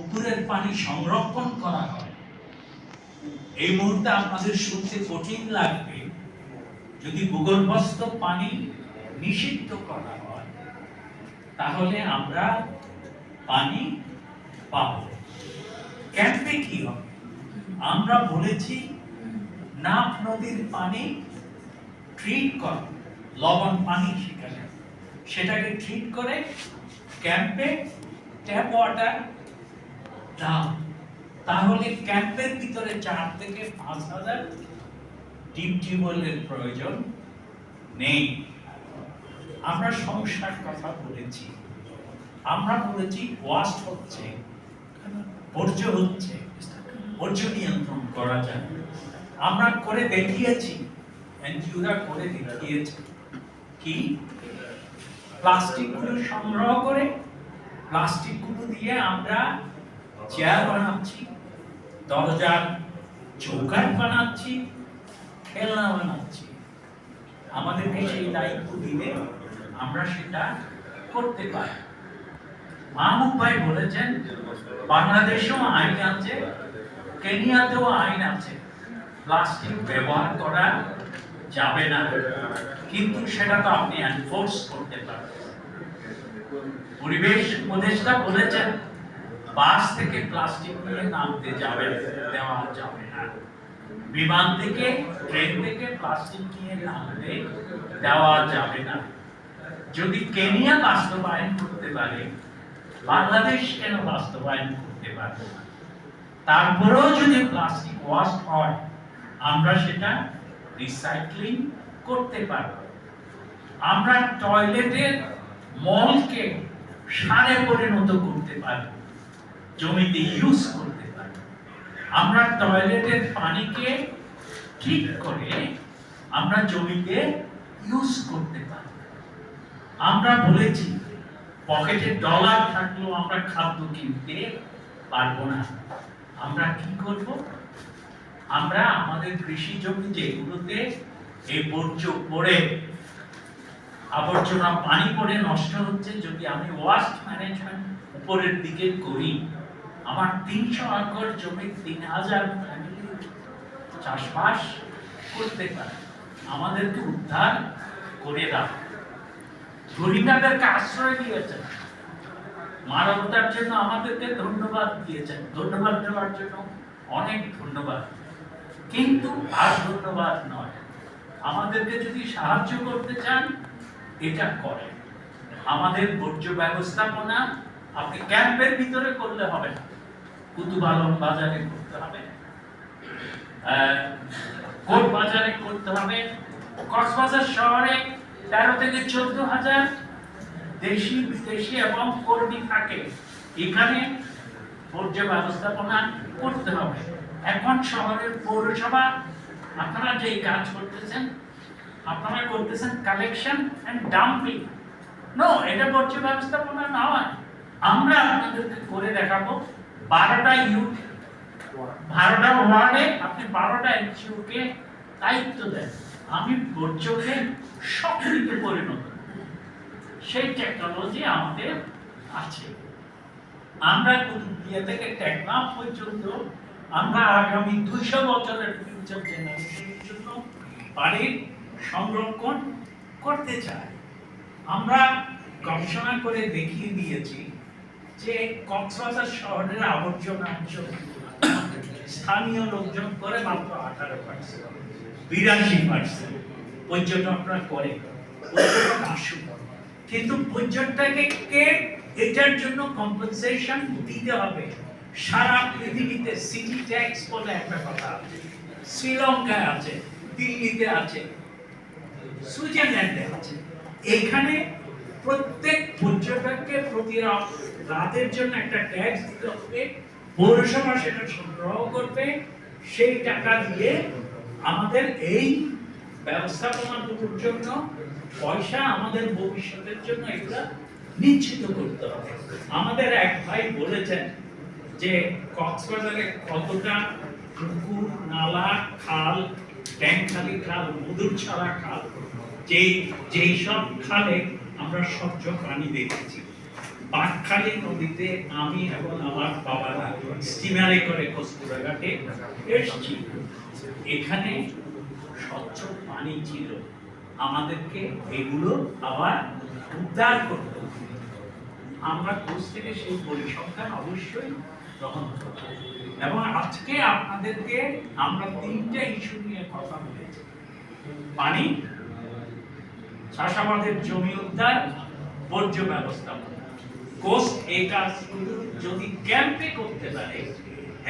পুকুরের পানি সংরক্ষণ করা হয়। এই মুহূর্তে আপনাদের শুনতে কঠিন লাগবে, যদি ভূগর্ভস্থ পানি নিষিদ্ধ করা হয়, তাহলে আমরা পানি পাব। ক্যাম্পে কি হবে? আমরা বলেছি, নাফ নদীর পানি ট্রিট করা, লবণ পানি সেখানে। সেটাকে ট্রিট করে ক্যাম্পে ট্যাপ ওয়াটার দাও তাহলে ক্যাম্পের ভিতরে চার থেকে পাঁচ হাজার ডিপ টিউবওয়েলের প্রয়োজন নেই। আমরা সমস্যার কথা বলেছি। আমরা বলেছি ওয়াস্ট হচ্ছে, বর্জ্য হচ্ছে, বর্জ্য নিয়ন্ত্রণ করা যায়। আমরা করে দেখিয়েছি, এনজিওরা করে দেখিয়েছে। কি? প্লাস্টিকগুলো সংগ্রহ করে, প্লাস্টিকগুলো দিয়ে আমরা চেয়ার বানাচ্ছি, দরজার চৌকাঠ বানাচ্ছি, খেলনা বানাচ্ছি। আমাদেরকে সেই দায়িত্ব দিলে আমরা সেটা করতে পারি। মাহমুদ ভাই বলেছেন, বাংলাদেশেও আইন আছে, কেনিয়াতেও আইন আছে। প্লাস্টিক ব্যবহার করা যাবে না। কিন্তু সেটা তো আপনি এনফোর্স করতে পারবেন। পরিবেশ উপদেষ্টা বলেছেন বাস থেকে প্লাস্টিক নিয়ে নামতে যাবে দেওয়া যাবে না। বিমান থেকে, ট্রেন থেকে প্লাস্টিক নিয়ে নামতে দেওয়া যাবে না। যদি কেনিয়া বাস্তবায়ন করতে পারে, বাংলাদেশ কেন বাস্তবায়ন করতে পারবে না? তারপরেও যদি প্লাস্টিক ওয়াস্ট হয়, আমরা সেটা রিসাইক্লিং করতে পারব। আমরা টয়লেটের মলকে সারে পরিণত করতে পারব। জমিতে ইউজ করতে পারব আমরা টয়লেটের পানিকে ঠিক করে আমরা জমিতে ইউজ করতে পারব। আমরা বলেছি পকেটে ডলার থাকলেও আমরা খাদ্য কিনতে পারব না। আমরা কি করব? আমরা আমাদের কৃষি জমি যেগুলোতে এই বর্জ্য পড়ে, আবর্জনা পানি পড়ে নষ্ট হচ্ছে, যদি আমি ওয়াস্ট ম্যানেজমেন্ট উপরের দিকে করি আমার তিনশো একর জমি, তিন হাজার ফ্যামিলি চাষবাস করতে পারে। আমাদেরকে উদ্ধার করে দাও। গরিবাদেরকে আশ্রয় দিয়েছেন? মানবতার জন্য আমাদেরকে ধন্যবাদ দিয়েছেন। ধন্যবাদ দেওয়ার জন্য অনেক ধন্যবাদ। কিন্তু আর ধন্যবাদ নয়। আমাদেরকে যদি সাহায্য করতে চান, এটা করে আমাদের বর্জ্য ব্যবস্থাপনা আপনি ক্যাম্পের ভিতরে করলে হবে না। কুতুব আলম বাজারে করতে হবে। কোট বাজারে করতে হবে? কক্সবাজার শহরে তেরো থেকে চোদ্দ হাজার দেশি, বিদেশি এবং কর্মী থাকে। এখানে বর্জ্য ব্যবস্থাপনা করতে হবে। এখন শহরের পৌরসভা, আপনারা যে কাজ করতেছেন, আপনারা করতেছেন কালেকশন এন্ড ডাম্পিং নো এটা বর্জ্য ব্যবস্থাপনা নয় আমরা আপনাদেরকে করে দেখাবো। বারোটা ইউট বারোটা ওয়ার্ডে আপনি বারোটা এনজিওকে দায়িত্ব দেন। আমি বর্জ্যকে সক্রিয় পরিণত। সেই টেকনোলজি আমাদের আছে। আমরা কুতুবদিয়া থেকে টেকনাফ পর্যন্ত, আমরা আগামী দুইশো বছরের ফিউচার জেনারেশনের জন্য বাড়ির সংরক্ষণ করতে চাই। আমরা গবেষণা করে দেখিয়ে দিয়েছি যে কক্সবাজার শহরের আবর্জনা অঞ্চল স্থানীয় লোকজন করে মাত্র আঠারো পার্সেন্ট বিরাশি পার্সেন্ট পর্যটকরা করে। পর্যটক কিন্তু এটার জন্য কম্পেনসেশন দিতে হবে? সারা পৃথিবীতে সিটি ট্যাক্স বলে একটা কথা আছে। শ্রীলঙ্কায় আছে, দিল্লিতে আছে, সুইজারল্যান্ডে আছে। এখানে প্রত্যেক পর্যটককে প্রতি রা- রাতের জন্য একটা ট্যাক্স দিতে হবে, পৌরসভা সেটা সংগ্রহ করবে, সেই টাকা দিয়ে আমাদের এই ব্যবস্থাপনাটুকুর জন্য পয়সা আমাদের ভবিষ্যতের জন্য এগুলা নিশ্চিত করতে হবে। আমাদের এক ভাই বলেছেন যে কক্সবাজারে কতটা পুকুর, নালা, খাল ট্যাঙ্কখালি খাল, মধুর ছাড়া খাল, যেই যেই সব খালে আমরা স্বচ্ছ পানি দেখেছি। বাঁকখালী নদীতে আমি এবং আমার বাবারা স্টিমারে করে কস্তুরাঘাটে এসেছি এখানে স্বচ্ছ পানি ছিল। আমাদেরকে এগুলো আবার উদ্ধার করতে আমরা কোচ থেকে সেই পরিসংখ্যান অবশ্যই গ্রহণ করব। এবং আজকে আপনাদেরকে আমরা তিনটা ইস্যু নিয়ে কথা বলেছি। পানি, চাষাবাদের জমি উদ্ধার, বর্জ্য ব্যবস্থাপনা। কোস্ট এই কাজগুলো যদি ক্যাম্পে করতে পারে